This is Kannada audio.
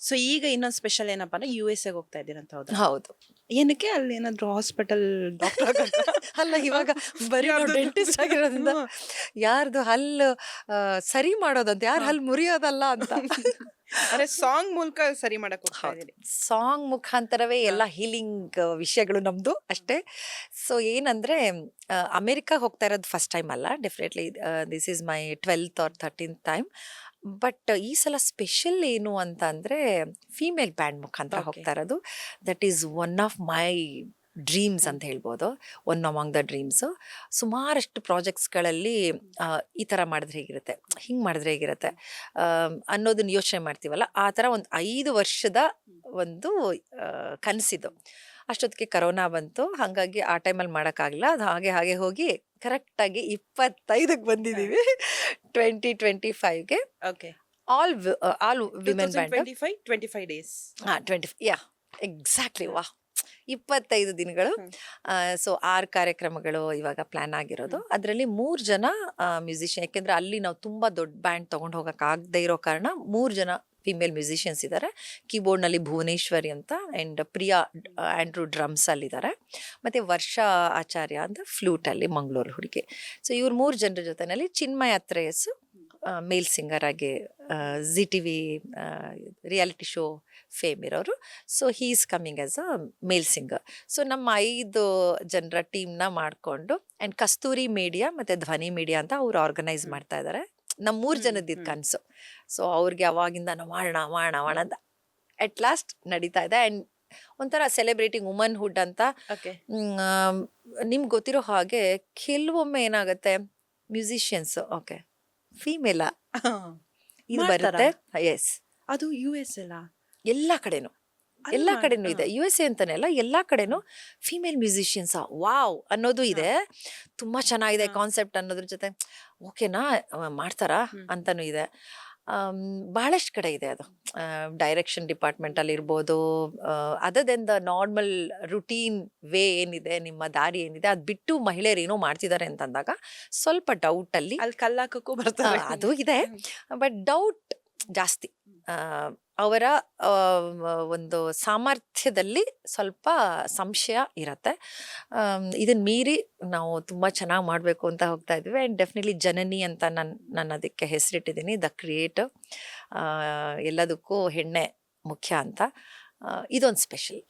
ಸೊ ಈಗ ಇನ್ನೊಂದು ಸ್ಪೆಷಲ್ ಏನಪ್ಪ ಅಂದ್ರೆ ಯು ಎಸ್ ಎಗೆ ಹೋಗ್ತಾ ಇದ್ದೀರಂತ ಹೌದು? ಹೌದು. ಏನಕ್ಕೆ ಅಲ್ಲಿ ಏನಾದ್ರು ಹಾಸ್ಪಿಟಲ್ ಡಾಕ್ಟರ್ ಅಲ್ಲ ಇವಾಗ ಬರೀ? ಡೆಂಟಿಸ್ಟ್ ಆಗಿರೋದ್ರಿಂದ. ಯಾರ್ದು ಹಲ್ಲು ಸರಿ ಮಾಡೋದಂತ ಯಾರು ಹಲ್ಲು ಮುರಿಯೋದಲ್ಲ ಅಂತ. ಅಂದ್ರೆ ಸಾಂಗ್ ಮೂಲಕ ಸರಿ ಮಾಡಕ್ ಹೋಗ್ತಾ. ಸಾಂಗ್ ಮುಖಾಂತರವೇ ಎಲ್ಲ ಹೀಲಿಂಗ್ ವಿಷಯಗಳು ನಮ್ದು ಅಷ್ಟೇ. ಸೊ ಏನಂದ್ರೆ ಅಮೆರಿಕ ಹೋಗ್ತಾ ಇರೋದು ಫಸ್ಟ್ ಟೈಮ್ ಅಲ್ಲ. Definitely this is my twelfth or thirteen time but ಈ ಸಲ ಸ್ಪೆಷಲ್ ಏನು ಅಂತ ಅಂದ್ರೆ ಫೀಮೇಲ್ ಬ್ಯಾಂಡ್ ಮುಖಾಂತರ ಹೋಗ್ತಾ ಇರೋದು. That is one of my dreams ಅಂತ ಹೇಳ್ಬೋದು. ಒನ್ ಅಮಾಂಗ್ ದ ಡ್ರೀಮ್ಸು ಸುಮಾರಷ್ಟು ಪ್ರಾಜೆಕ್ಟ್ಸ್ಗಳಲ್ಲಿ ಈ ಥರ ಮಾಡಿದ್ರೆ ಹೇಗಿರುತ್ತೆ? ಹಿಂಗೆ ಮಾಡಿದ್ರೆ ಹೇಗಿರುತ್ತೆ? ಅನ್ನೋದನ್ನು ಯೋಚನೆ ಮಾಡ್ತೀವಲ್ಲ? ಆ ಥರ ಒಂದು ಐದು ವರ್ಷದ ಒಂದು ಕನಸಿದು. ಅಷ್ಟೊತ್ತಿಗೆ ಕರೋನಾ ಬಂತು. ಹಾಗಾಗಿ ಆ ಟೈಮಲ್ಲಿ ಮಾಡೋಕ್ಕಾಗಲಿಲ್ಲ. ಅದು ಹಾಗೆ ಹಾಗೆ ಹೋಗಿ ಕರೆಕ್ಟಾಗಿ ಇಪ್ಪತ್ತೈದಕ್ಕೆ ಬಂದಿದ್ದೀವಿ twenty twenty ಫೈವ್ಗೆ okay all all women band twenty five twenty five days ಹಾಂ ಟ್ವೆಂಟಿ ಯಾ ಎಕ್ಸಾಕ್ಟ್ಲಿ ವಾ ಇಪ್ಪತ್ತೈದು ದಿನಗಳು. ಸೊ ಆರು ಕಾರ್ಯಕ್ರಮಗಳು ಇವಾಗ ಪ್ಲಾನ್ ಆಗಿರೋದು. ಅದರಲ್ಲಿ ಮೂರು ಜನ ಮ್ಯೂಸಿಷಿಯನ್ ಯಾಕೆಂದ್ರೆ ಅಲ್ಲಿ ನಾವು ತುಂಬ ದೊಡ್ಡ ಬ್ಯಾಂಡ್ ತೊಗೊಂಡು ಹೋಗೋಕ್ಕಾಗದೇ ಇರೋ ಕಾರಣ ಮೂರು ಜನ ಫಿಮೇಲ್ ಮ್ಯೂಸಿಷಿಯನ್ಸ್ ಇದ್ದಾರೆ ಕೀಬೋರ್ಡ್ನಲ್ಲಿ ಭುವನೇಶ್ವರಿ ಅಂತ ಆ್ಯಂಡ್ ಪ್ರಿಯಾ ಆ್ಯಂಡ್ರೂ ಡ್ರಮ್ಸ್ ಅಲ್ಲಿದ್ದಾರೆ ಮತ್ತು ವರ್ಷಾ ಆಚಾರ್ಯ ಅಂತ ಫ್ಲೂಟಲ್ಲಿ ಮಂಗಳೂರು ಹುಡುಗಿ. ಸೊ ಇವ್ರು ಮೂರು ಜನರ ಜೊತೆಯಲ್ಲಿ ಚಿನ್ಮಯ ತ್ರೇಯಸ್ಸು ಮೇಲ್ ಸಿಂಗರ್ ಆಗಿ Zee T V reality show fame ಇರೋರು. So he is coming as a male singer. So ನಮ್ಮ ಐದು ಜನರ ಟೀಮ್ನ ಮಾಡಿಕೊಂಡು ಆ್ಯಂಡ್ ಕಸ್ತೂರಿ ಮೀಡಿಯಾ ಮತ್ತು ಧ್ವನಿ ಮೀಡಿಯಾ ಅಂತ ಅವ್ರು ಆರ್ಗನೈಸ್ ಮಾಡ್ತಾ ಇದ್ದಾರೆ ನಮ್ಮ ಮೂರು ಜನದಿದ್ದ. ಕನಸು. ಸೊ ಅವ್ರಿಗೆ ಅವಾಗಿಂದ ನಾವು ಮಾಡೋಣ ಮಾಡೋಣ ಮಾಡೋಣ ಅಂತ ಅಟ್ ಲಾಸ್ಟ್ ನಡೀತಾ ಇದೆ. ಆ್ಯಂಡ್ ಒಂಥರ ಸೆಲೆಬ್ರೇಟಿಂಗ್ ವುಮನ್ಹುಡ್ ಅಂತ ಓಕೆ. ನಿಮ್ಗೆ ಗೊತ್ತಿರೋ ಹಾಗೆ ಕೆಲವೊಮ್ಮೆ ಏನಾಗುತ್ತೆ ಮ್ಯೂಸಿಷಿಯನ್ಸ್ ಓಕೆ. ಫೀಮೇಲ ಇದು? ಬರುತ್ತೆ? ಎಸ್ ಅದು ಯು ಎಸ್ ಎಲ್ಲ ಎಲ್ಲ ಕಡೆನೂ. ಎಲ್ಲ ಕಡೆನೂ ಇದೆ. ಯು ಎಸ್ ಎ ಅಂತಾನೆ ಅಲ್ಲ ಎಲ್ಲ ಕಡೆನೂ ಫೀಮೇಲ್ ಮ್ಯೂಸಿಷಿಯನ್ಸ್ ವಾವ್ ಅನ್ನೋದು ಇದೆ. ತುಂಬಾ ಚೆನ್ನಾಗಿದೆ ಕಾನ್ಸೆಪ್ಟ್ ಅನ್ನೋದ್ರ ಜೊತೆ. ಓಕೆನಾ ಮಾಡ್ತಾರಾ? ಅಂತಾನೂ ಇದೆ. ಬಹಳಷ್ಟು ಕಡೆ ಇದೆ ಅದು. ಡೈರೆಕ್ಷನ್ ಡಿಪಾರ್ಟ್ಮೆಂಟಲ್ಲಿ ಇರ್ಬೋದು other than the normal routine way ಏನಿದೆ ನಿಮ್ಮ ದಾರಿ ಏನಿದೆ ಅದು ಬಿಟ್ಟು ಮಹಿಳೆಯರು ಏನೋ ಮಾಡ್ತಿದ್ದಾರೆ ಅಂತಂದಾಗ ಸ್ವಲ್ಪ ಡೌಟ್ ಅಲ್ಲಿ ಅಲ್ಲಿ ಕಲ್ಲಾಕಕ್ಕೂ ಬರ್ತಾರೆ. ಅದು ಇದೆ. ಬಟ್ ಡೌಟ್ ಜಾಸ್ತಿ. ಅವರ ಒಂದು ಸಾಮರ್ಥ್ಯದಲ್ಲಿ ಸ್ವಲ್ಪ ಸಂಶಯ ಇರತ್ತೆ. ಇದನ್ನು ಮೀರಿ ನಾವು ತುಂಬ ಚೆನ್ನಾಗಿ ಮಾಡಬೇಕು ಅಂತ ಹೋಗ್ತಾ ಇದ್ವಿ. ಆ್ಯಂಡ್ ಡೆಫಿನೆಟ್ಲಿ ಜನನಿ ಅಂತ ನಾನು ನಾನು ಅದಕ್ಕೆ ಹೆಸರಿಟ್ಟಿದ್ದೀನಿ, ದ ಕ್ರಿಯೇಟಿವ್ ಎಲ್ಲದಕ್ಕೂ ಹೆಣ್ಣೆ ಮುಖ್ಯ ಅಂತ. ಇದೊಂದು ಸ್ಪೆಷಲ್.